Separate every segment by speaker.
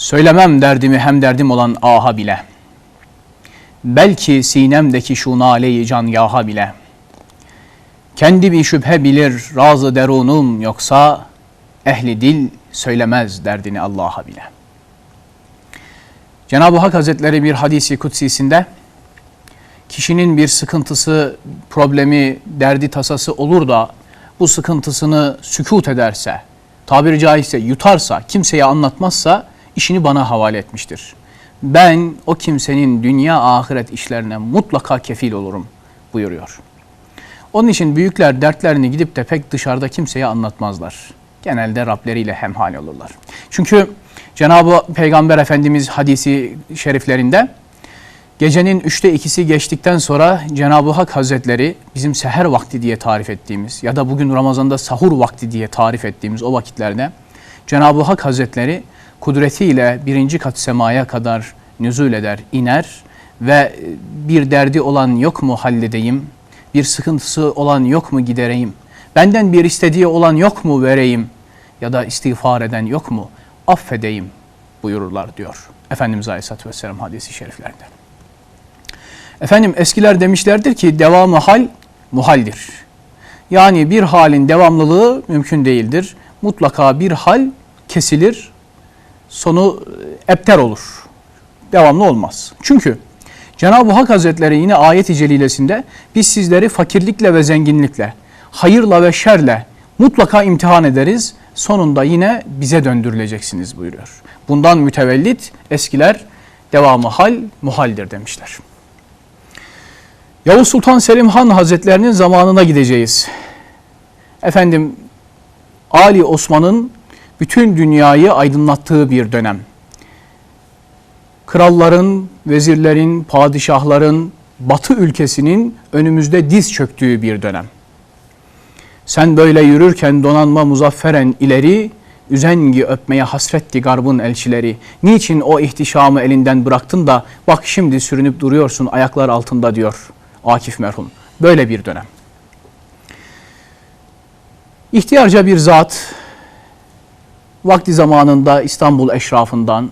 Speaker 1: Söylemem derdimi hem derdim olan aha bile. Belki sinemdeki şu naleyi can yaha bile. Kendi bir şüphe bilir razı derunum yoksa ehli dil söylemez derdini Allah'a bile. Cenab-ı Hak Hazretleri bir hadisi kutsisinde kişinin bir sıkıntısı, problemi, derdi, tasası olur da bu sıkıntısını sükut ederse, tabiri caizse yutarsa, kimseye anlatmazsa işini bana havale etmiştir. Ben o kimsenin dünya ahiret işlerine mutlaka kefil olurum buyuruyor. Onun için büyükler dertlerini gidip de pek dışarıda kimseye anlatmazlar. Genelde Rableriyle hemhal olurlar. Çünkü Cenab-ı Peygamber Efendimiz hadisi şeriflerinde gecenin üçte ikisi geçtikten sonra Cenab-ı Hak Hazretleri bizim seher vakti diye tarif ettiğimiz ya da bugün Ramazan'da sahur vakti diye tarif ettiğimiz o vakitlerde Cenab-ı Hak Hazretleri kudretiyle birinci kat semaya kadar nüzul eder, iner ve bir derdi olan yok mu halledeyim, bir sıkıntısı olan yok mu gidereyim, benden bir istediği olan yok mu vereyim ya da istiğfar eden yok mu affedeyim buyururlar diyor Efendimiz Aleyhisselatü Vesselam hadisi şeriflerinde. Efendim eskiler demişlerdir ki devamı hal muhaldir. Yani bir halin devamlılığı mümkün değildir. Mutlaka bir hal kesilir, sonu epter olur. Devamlı olmaz. Çünkü Cenab-ı Hak Hazretleri yine ayet-i celilesinde biz sizleri fakirlikle ve zenginlikle, hayırla ve şerle mutlaka imtihan ederiz. Sonunda yine bize döndürüleceksiniz buyuruyor. Bundan mütevellit eskiler devamı hal muhaldir demişler. Yavuz Sultan Selim Han Hazretlerinin zamanına gideceğiz. Efendim Ali Osman'ın bütün dünyayı aydınlattığı bir dönem. Kralların, vezirlerin, padişahların, batı ülkesinin önümüzde diz çöktüğü bir dönem. Sen böyle yürürken donanma muzafferen ileri, üzengi öpmeye hasretti garbın elçileri. Niçin o ihtişamı elinden bıraktın da bak şimdi sürünüp duruyorsun ayaklar altında diyor Akif merhum. Böyle bir dönem. İhtiyarca bir zat vakti zamanında İstanbul eşrafından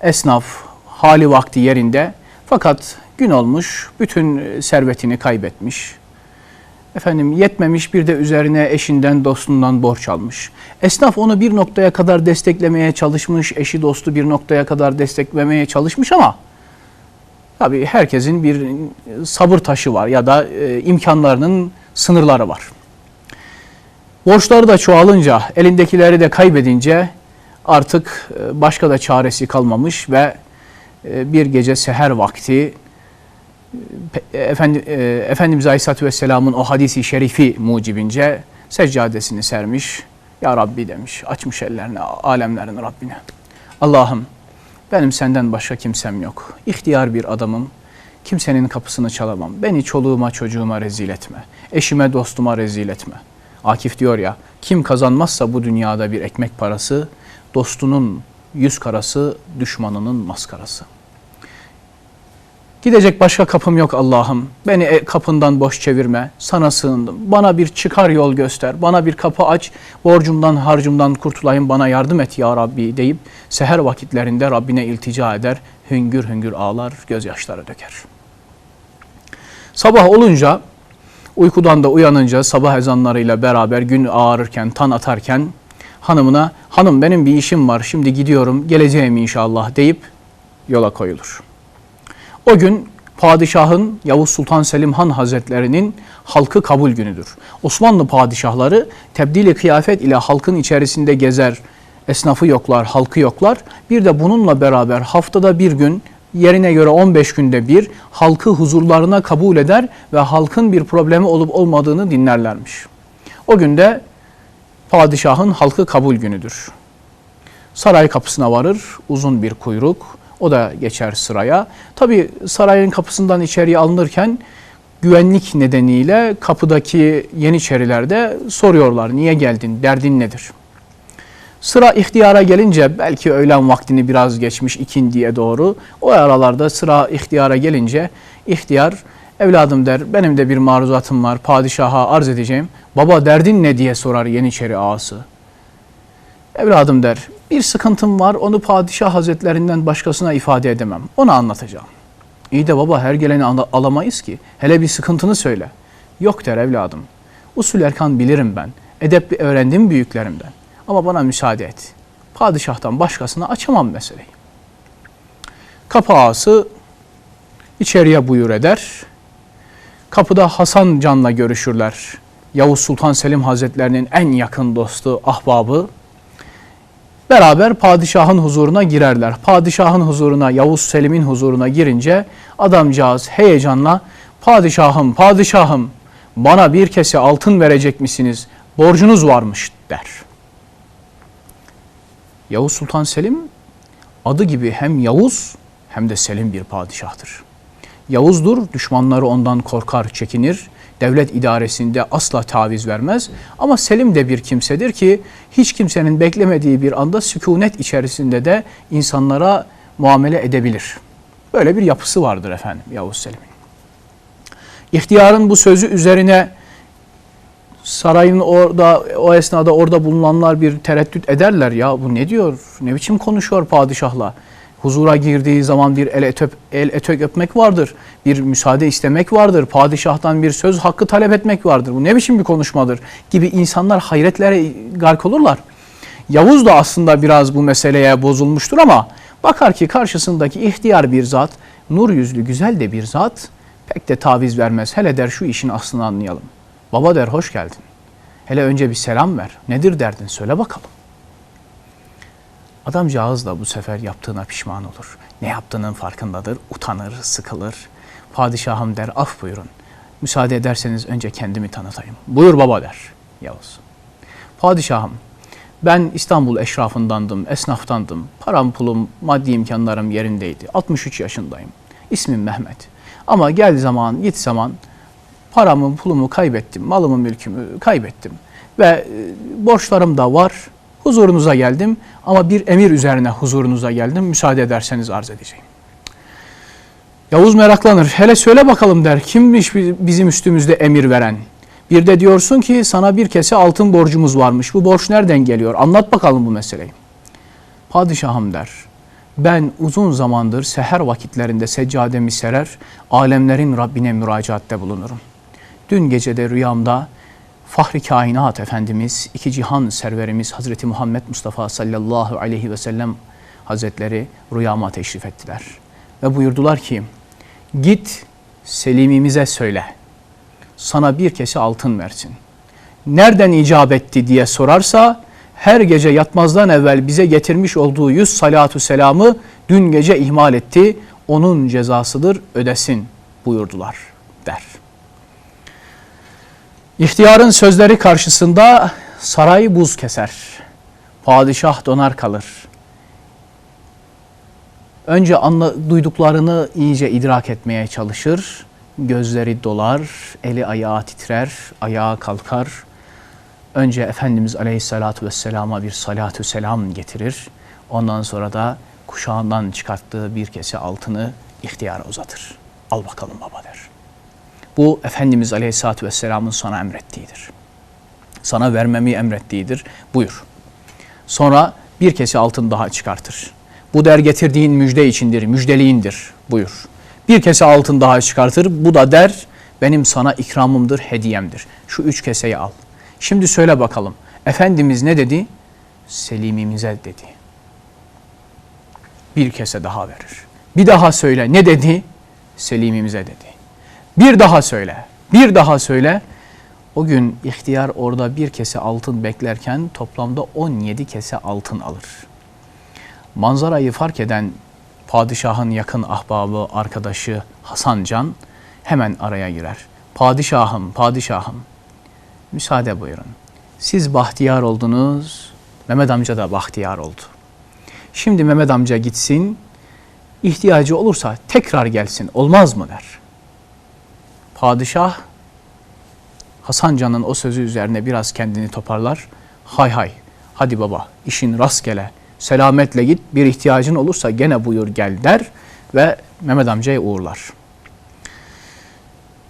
Speaker 1: esnaf hali vakti yerinde fakat gün olmuş bütün servetini kaybetmiş. Efendim yetmemiş bir de üzerine eşinden dostundan borç almış. Esnaf onu bir noktaya kadar desteklemeye çalışmış, eşi dostu bir noktaya kadar desteklemeye çalışmış ama tabii herkesin bir sabır taşı var ya da e, imkanlarının sınırları var. Borçları da çoğalınca, elindekileri de kaybedince artık e, başka da çaresi kalmamış ve e, bir gece seher vakti e, Efendi, Efendimiz Aleyhisselatü Vesselam'ın o hadisi şerifi mucibince seccadesini sermiş. Ya Rabbi demiş, açmış ellerini alemlerin Rabbine. Allah'ım benim senden başka kimsem yok. İhtiyar bir adamım. Kimsenin kapısını çalamam. Beni çoluğuma çocuğuma rezil etme. Eşime dostuma rezil etme. Akif diyor ya, kim kazanmazsa bu dünyada bir ekmek parası, dostunun yüz karası, düşmanının maskarası. Gidecek başka kapım yok Allah'ım. Beni e, kapından boş çevirme. Sana sığındım. Bana bir çıkar yol göster. Bana bir kapı aç. Borcumdan, harcımdan kurtulayım. Bana yardım et ya Rabbi deyip seher vakitlerinde Rabbine iltica eder. Hüngür hüngür ağlar, gözyaşları döker. Sabah olunca uykudan da uyanınca sabah ezanlarıyla beraber gün ağarırken, tan atarken hanımına hanım benim bir işim var şimdi gidiyorum geleceğim inşallah deyip yola koyulur. O gün padişahın Yavuz Sultan Selim Han Hazretlerinin halkı kabul günüdür. Osmanlı padişahları tebdili kıyafet ile halkın içerisinde gezer, esnafı yoklar, halkı yoklar. Bir de bununla beraber haftada bir gün yerine göre 15 günde bir halkı huzurlarına kabul eder ve halkın bir problemi olup olmadığını dinlerlermiş. O günde padişahın halkı kabul günüdür. Saray kapısına varır, uzun bir kuyruk, o da geçer sıraya. Tabi sarayın kapısından içeriye alınırken güvenlik nedeniyle kapıdaki yeniçerilerde soruyorlar niye geldin, derdin nedir? Sıra ihtiyara gelince belki öğlen vaktini biraz geçmiş ikindiye doğru o aralarda sıra ihtiyara gelince ihtiyar evladım der benim de bir maruzatım var padişaha arz edeceğim. Baba derdin ne diye sorar Yeniçeri ağası. Evladım der Bir sıkıntım var onu padişah hazretlerinden başkasına ifade edemem. Onu anlatacağım. İyi de baba her geleni ala- alamayız ki. Hele bir sıkıntını söyle. Yok der evladım. Usul erkan bilirim ben. Edep öğrendim büyüklerimden. Ama bana müsaade et. Padişahtan başkasına açamam meseleyi. Kapı ağası içeriye buyur eder. Kapıda Hasan Can'la görüşürler. Yavuz Sultan Selim Hazretlerinin en yakın dostu, ahbabı. Beraber padişahın huzuruna girerler. Padişahın huzuruna, Yavuz Selim'in huzuruna girince adamcağız heyecanla padişahım, padişahım bana bir kese altın verecek misiniz? Borcunuz varmış der. Yavuz Sultan Selim adı gibi hem Yavuz hem de Selim bir padişahtır. Yavuzdur, düşmanları ondan korkar, çekinir. Devlet idaresinde asla taviz vermez. Ama Selim de bir kimsedir ki hiç kimsenin beklemediği bir anda sükunet içerisinde de insanlara muamele edebilir. Böyle bir yapısı vardır efendim Yavuz Selim'in. İhtiyarın bu sözü üzerine sarayın orada o esnada orada bulunanlar bir tereddüt ederler. Ya bu ne diyor? Ne biçim konuşuyor padişahla? Huzura girdiği zaman bir el öpüp el etek öpmek vardır. Bir müsaade istemek vardır. Padişahtan bir söz hakkı talep etmek vardır. Bu ne biçim bir konuşmadır? Gibi insanlar hayretlere gark olurlar. Yavuz da aslında biraz bu meseleye bozulmuştur ama bakar ki karşısındaki ihtiyar bir zat nur yüzlü güzel de bir zat pek de taviz vermez. Hele der şu işin aslını anlayalım Baba der hoş geldin. Hele önce bir selam ver. Nedir derdin söyle bakalım. Adamcağız da bu sefer yaptığına pişman olur. Ne yaptığının farkındadır. Utanır, sıkılır. Padişahım der af buyurun. Müsaade ederseniz önce kendimi tanıtayım. Buyur baba der Yavuz. Padişahım ben İstanbul eşrafındandım, esnaftandım. Param pulum, maddi imkanlarım yerindeydi. 63 yaşındayım. İsmim Mehmet. Ama gel zaman, git zaman paramı, pulumu kaybettim, malımı, mülkümü kaybettim. Ve e, borçlarım da var. Huzurunuza geldim ama bir emir üzerine huzurunuza geldim. Müsaade ederseniz arz edeceğim. Yavuz meraklanır. Hele söyle bakalım der. Kimmiş bi- bizim üstümüzde emir veren? Bir de diyorsun ki sana bir kese altın borcumuz varmış. Bu borç nereden geliyor? Anlat bakalım bu meseleyi. Padişahım der. Ben uzun zamandır seher vakitlerinde seccademi serer, alemlerin Rabbine müracaatte bulunurum. Dün gece de rüyamda Fahri Kainat Efendimiz, iki cihan serverimiz Hazreti Muhammed Mustafa sallallahu aleyhi ve sellem Hazretleri rüyama teşrif ettiler. Ve buyurdular ki, git Selim'imize söyle, sana bir kese altın versin. Nereden icap etti diye sorarsa, her gece yatmazdan evvel bize getirmiş olduğu yüz salatu selamı dün gece ihmal etti, onun cezasıdır ödesin buyurdular der. İhtiyarın sözleri karşısında saray buz keser. Padişah donar kalır. Önce anla, duyduklarını iyice idrak etmeye çalışır. Gözleri dolar, eli ayağı titrer, ayağa kalkar. Önce Efendimiz Aleyhisselatü Vesselam'a bir salatü selam getirir. Ondan sonra da kuşağından çıkarttığı bir kese altını ihtiyara uzatır. Al bakalım baba der. Bu Efendimiz Aleyhisselatü Vesselam'ın sana emrettiğidir. Sana vermemi emrettiğidir. Buyur. Sonra bir kese altın daha çıkartır. Bu der getirdiğin müjde içindir, müjdeliğindir. Buyur. Bir kese altın daha çıkartır. Bu da der benim sana ikramımdır, hediyemdir. Şu üç keseyi al. Şimdi söyle bakalım. Efendimiz ne dedi? Selimimize dedi. Bir kese daha verir. Bir daha söyle. Ne dedi? Selimimize dedi. Bir daha söyle. Bir daha söyle. O gün ihtiyar orada bir kese altın beklerken toplamda 17 kese altın alır. Manzarayı fark eden padişahın yakın ahbabı, arkadaşı Hasan Can hemen araya girer. Padişahım, padişahım müsaade buyurun. Siz bahtiyar oldunuz, Mehmet amca da bahtiyar oldu. Şimdi Mehmet amca gitsin, ihtiyacı olursa tekrar gelsin, olmaz mı der. Padişah Hasan Can'ın o sözü üzerine biraz kendini toparlar. Hay hay, hadi baba işin rastgele, selametle git, bir ihtiyacın olursa gene buyur gel der ve Mehmet amcayı uğurlar.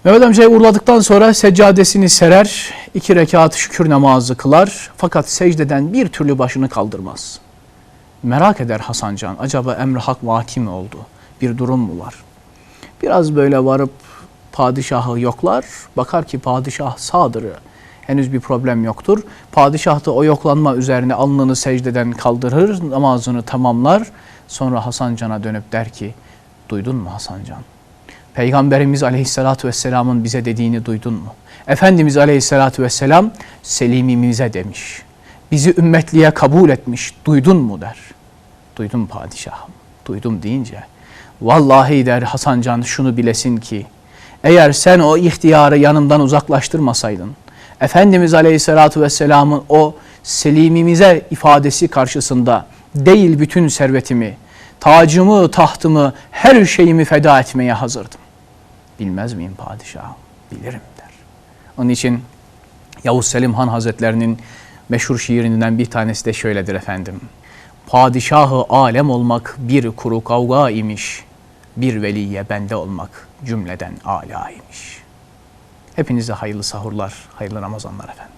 Speaker 1: Mehmet amcayı uğurladıktan sonra seccadesini serer, iki rekat şükür namazı kılar fakat secdeden bir türlü başını kaldırmaz. Merak eder Hasan Can. Acaba emri hak vaki mi oldu? Bir durum mu var? Biraz böyle varıp padişahı yoklar. Bakar ki padişah sağdır. Henüz bir problem yoktur. Padişah da o yoklanma üzerine alnını secdeden kaldırır, namazını tamamlar. Sonra Hasan Can'a dönüp der ki, duydun mu Hasan Can? Peygamberimiz Aleyhisselatü Vesselam'ın bize dediğini duydun mu? Efendimiz Aleyhisselatü Vesselam selimimize demiş. Bizi ümmetliğe kabul etmiş. Duydun mu der. Duydum padişahım. Duydum deyince vallahi der Hasan Can şunu bilesin ki eğer sen o ihtiyarı yanımdan uzaklaştırmasaydın Efendimiz Aleyhisselatü Vesselam'ın o selimimize ifadesi karşısında değil bütün servetimi, tacımı, tahtımı, her şeyimi feda etmeye hazırdım. Bilmez miyim padişahım? Bilirim der. Onun için Yavuz Selim Han Hazretlerinin meşhur şiirinden bir tanesi de şöyledir efendim. Padişahı alem olmak bir kuru kavga imiş. Bir veliye bende olmak cümleden ala imiş. Hepinize hayırlı sahurlar, hayırlı Ramazanlar efendim.